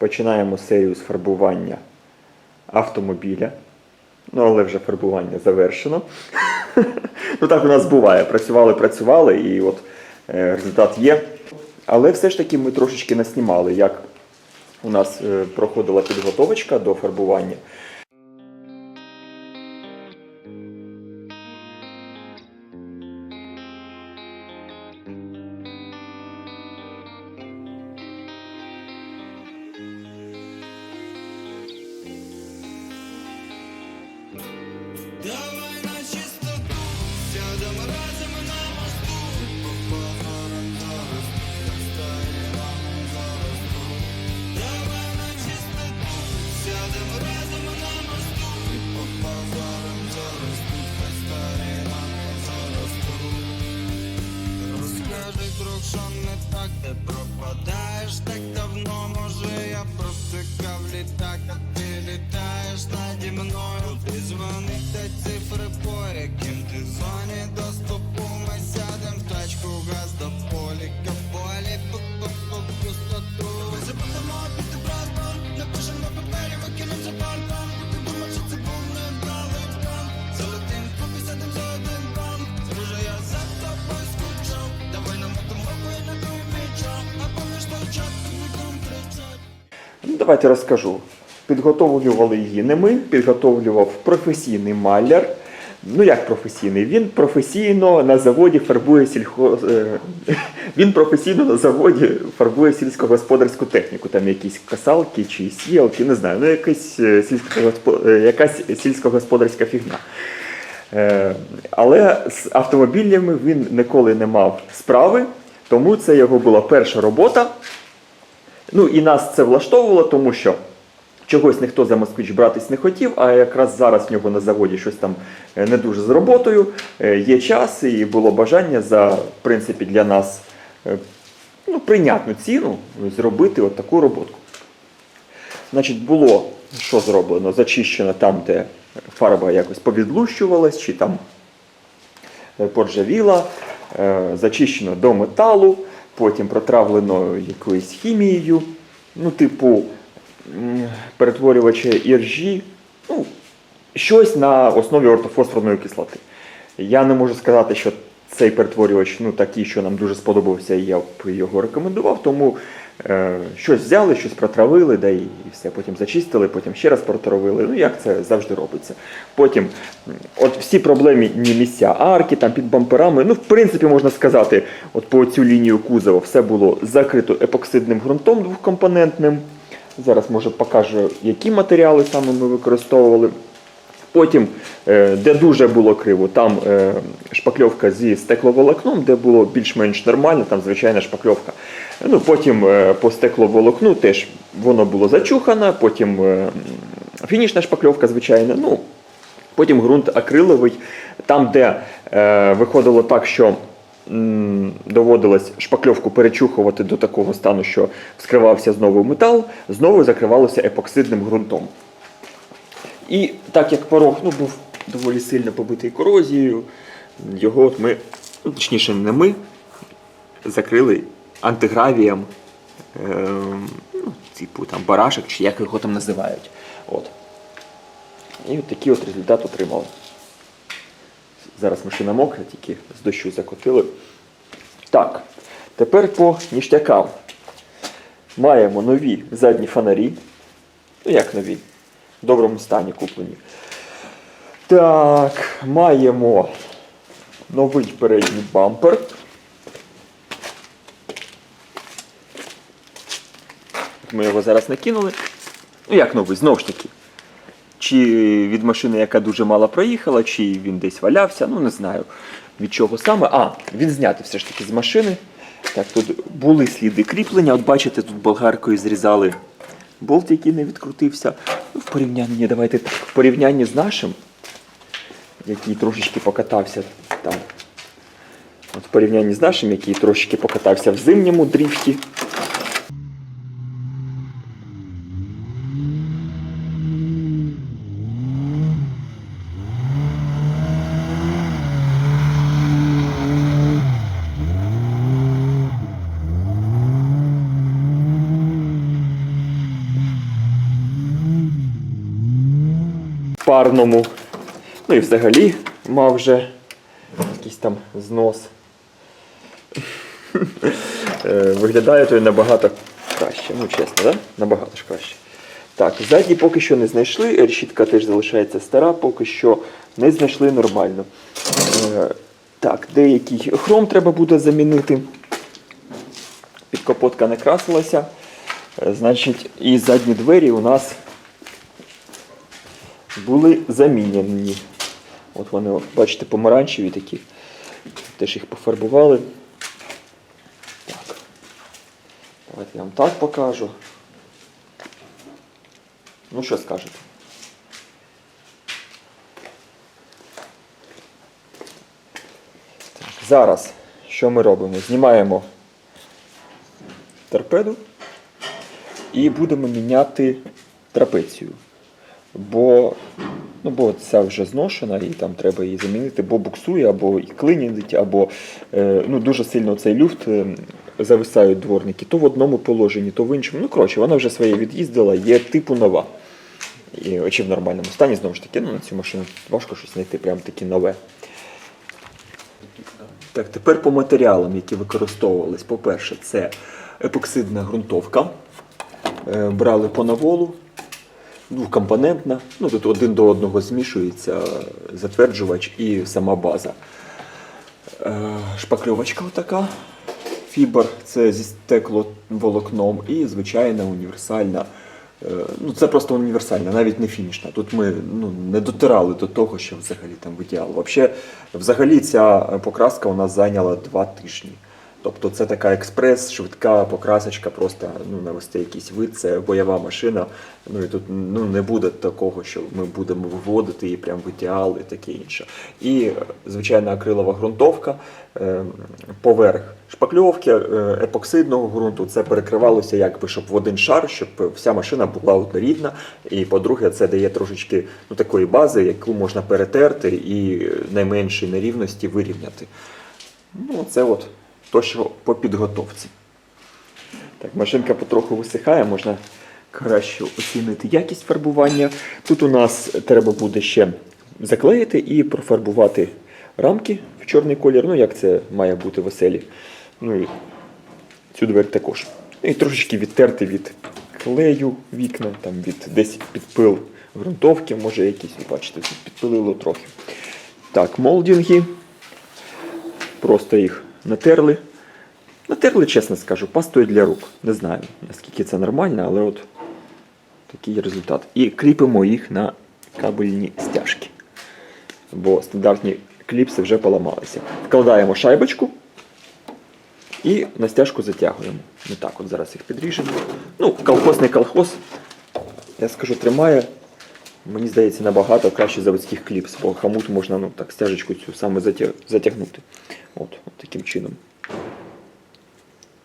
починаємо серію з фарбування автомобіля. Ну, але вже фарбування завершено. ну так у нас буває. Працювали, працювали, і от е, результат є. Але все ж таки ми трошечки наснімали, як у нас е, проходила підготовочка до фарбування. Що не так, ти пропадаєш так давно, може я протикав літак, а ти літаєш наді мною. Ти дзвонить та цифри по яким ти зоні доступу. Давайте розкажу. Підготовлювали її не ми, підготовлював професійний маляр. Ну як професійний? Він професійно на заводі фарбує сільхо... е, Він професійно на заводі фарбує сільськогосподарську техніку, там якісь касалки чи сіялки, не знаю, ну якась, е, сільськогоспо- е, якась сільськогосподарська фігня. Але з автомобілями він ніколи не мав справи, тому це його була перша робота. Ну і нас це влаштовувало, тому що чогось ніхто за москвич братись не хотів, а якраз зараз в нього на заводі щось там е, не дуже з роботою. е, Є час і було бажання за в принципі для нас е, ну, прийнятну ціну зробити от таку роботку. Значить, було що зроблено? Зачищено там, де фарба якось повідлущувалась, чи там поржавіла, зачищено до металу, потім протравлено якоюсь хімією, ну, типу перетворювача іржі, ну, щось на основі ортофосфорної кислоти. Я не можу сказати, що цей перетворювач ну, такий, що нам дуже сподобався, і я б його рекомендував. Тому щось взяли, щось протравили, да і все. Потім зачистили, потім ще раз протравили. Ну, як це завжди робиться. Потім, от всі проблемні місця арки, там під бамперами, ну, в принципі, можна сказати, от по цю лінію кузова все було закрито епоксидним ґрунтом двохкомпонентним. Зараз, може, покажу, які матеріали саме ми використовували. Потім, е, де дуже було криво, там е, шпакльовка зі стекловолокном, де було більш-менш нормально, там звичайна шпакльовка. Ну, потім е, по стекловолокну теж воно було зачухано, потім фінішна шпакльовка, звичайна. Ну, потім ґрунт акриловий, там, де виходило так, що доводилось шпакльовку перечухувати до такого стану, що вскривався знову метал, знову закривалося епоксидним ґрунтом. І так як порог ну, був доволі сильно побитий корозією, його от ми, точніше, не ми, закрили антигравієм, е, ну, типу там барашек, чи як його там називають. От. І от такий от результат отримали. Зараз машина мокра, тільки з дощу закотили. Так, тепер по ніштякам. Маємо нові задні фонарі. Ну як нові? Доброму стані куплені. Так, маємо новий передній бампер. Ми його зараз накинули. Ну як новий, знову ж таки. Чи від машини, яка дуже мало проїхала, чи він десь валявся, ну не знаю від чого саме. А, він знятий все ж таки з машини. Так, тут були сліди кріплення. От бачите, тут болгаркою зрізали болт, який не відкрутився. Ну, в порівнянні, давайте так, в порівнянні з нашим, який трошечки покатався там. От в порівнянні з нашим, який трошечки покатався в зимньому дріфті. Парному. Ну і взагалі мав вже якийсь там знос. Е, Виглядає той набагато краще. Ну, чесно, да? набагато ж краще. Так, задній поки що не знайшли. Решітка теж залишається стара, поки що не знайшли нормально. Е, Так, деякий хром треба буде замінити. Підкапотка не красилася. Е, Значить, і задні двері у нас були замінені. От вони, бачите, помаранчеві такі. Теж їх пофарбували. Так. Давайте я вам так покажу. Ну, що скажете? Так, зараз що ми робимо? Знімаємо торпеду і будемо міняти трапецію. Бо, ну, бо ця вже зношена і там треба її замінити, бо буксує, або і клинить, або е, ну, дуже сильно цей люфт е, зависають дворники то в одному положенні, то в іншому. Ну, коротше, вона вже своє від'їздила, є типу нова. І, чи в нормальному стані, знову ж таки, ну, на цю машину важко щось знайти, прям таке нове. Так, тепер по матеріалам, які використовувались. По-перше, це епоксидна ґрунтовка. Е, Брали по наволу, двокомпонентна. Ну, тут один до одного змішується затверджувач і сама база. Е, Шпакльовочка така. Фібр це зі стекловолокном і звичайна універсальна. е, Ну, це просто універсальна, навіть не фінішна. Тут ми ну, не дотирали до того, що взагалі там в ідеал. Взагалі, взагалі ця покраска у нас зайняла два тижні. Тобто це така експрес, швидка покрасочка, просто ну, навести якийсь вид, це бойова машина. Ну і тут ну, не буде такого, що ми будемо виводити її прямо в ідеал і таке інше. І е, звичайна акрилова ґрунтовка, е, поверх шпакльовки, е, епоксидного ґрунту, це перекривалося якби, щоб в один шар, щоб вся машина була однорідна. І по-друге, це дає трошечки ну, такої бази, яку можна перетерти і найменші нерівності вирівняти. Ну, це от то, що по підготовці. Так, машинка потроху висихає, можна краще оцінити якість фарбування. Тут у нас треба буде ще заклеїти і профарбувати рамки в чорний колір, ну як це має бути веселі. Ну і цю двері також. І трошечки відтерти від клею вікна, там від десь підпил ґрунтовки, може якісь, бачите, підпилило трохи. Так, молдинги. Просто їх натерли. Натерли, чесно скажу, пастою для рук. Не знаю, наскільки це нормально, але от такий результат. І кріпимо їх на кабельні стяжки. Бо стандартні кліпси вже поламалися. Вкладаємо шайбочку і на стяжку затягуємо. Не так от зараз їх підріжемо. Ну, колхозний колхоз, я скажу, тримає. Мені здається, набагато краще заводських кліпс, бо хамут можна ну, так, стяжечку цю саме затягнути. От, от таким чином.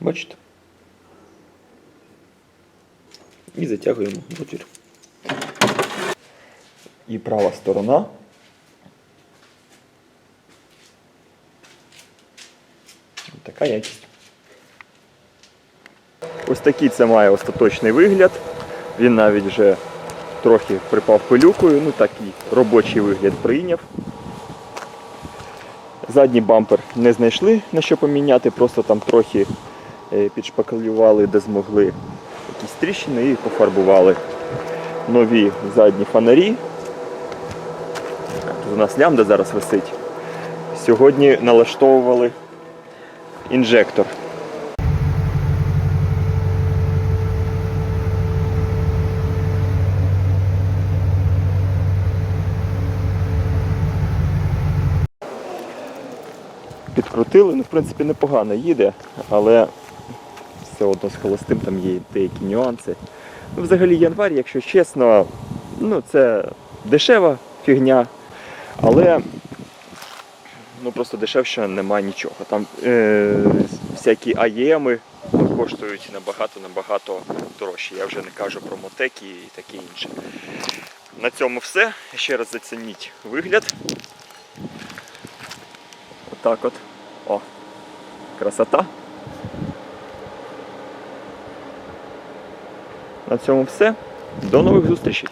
Бачите? І затягуємо в. І права сторона. Така якість. Ось такий це має остаточний вигляд. Він навіть вже трохи припав пилюкою, ну такий робочий вигляд прийняв. Задній бампер не знайшли на що поміняти, просто там трохи е, підшпаклювали, де змогли якісь тріщини і пофарбували нові задні фонарі. Тут у нас лямда зараз висить. Сьогодні налаштовували інжектор. Підкрутили, ну в принципі непогано їде, але все одно з холостим там є деякі нюанси. Ну, взагалі январь, якщо чесно, ну це дешева фігня, але ну просто дешевше немає нічого. Там е, всякі АЄМи коштують набагато-набагато дорожче. Я вже не кажу про мотеки і таке інше. На цьому все. Ще раз зацініть вигляд. Отак от. О, красота. На цьому все. До нових зустрічей.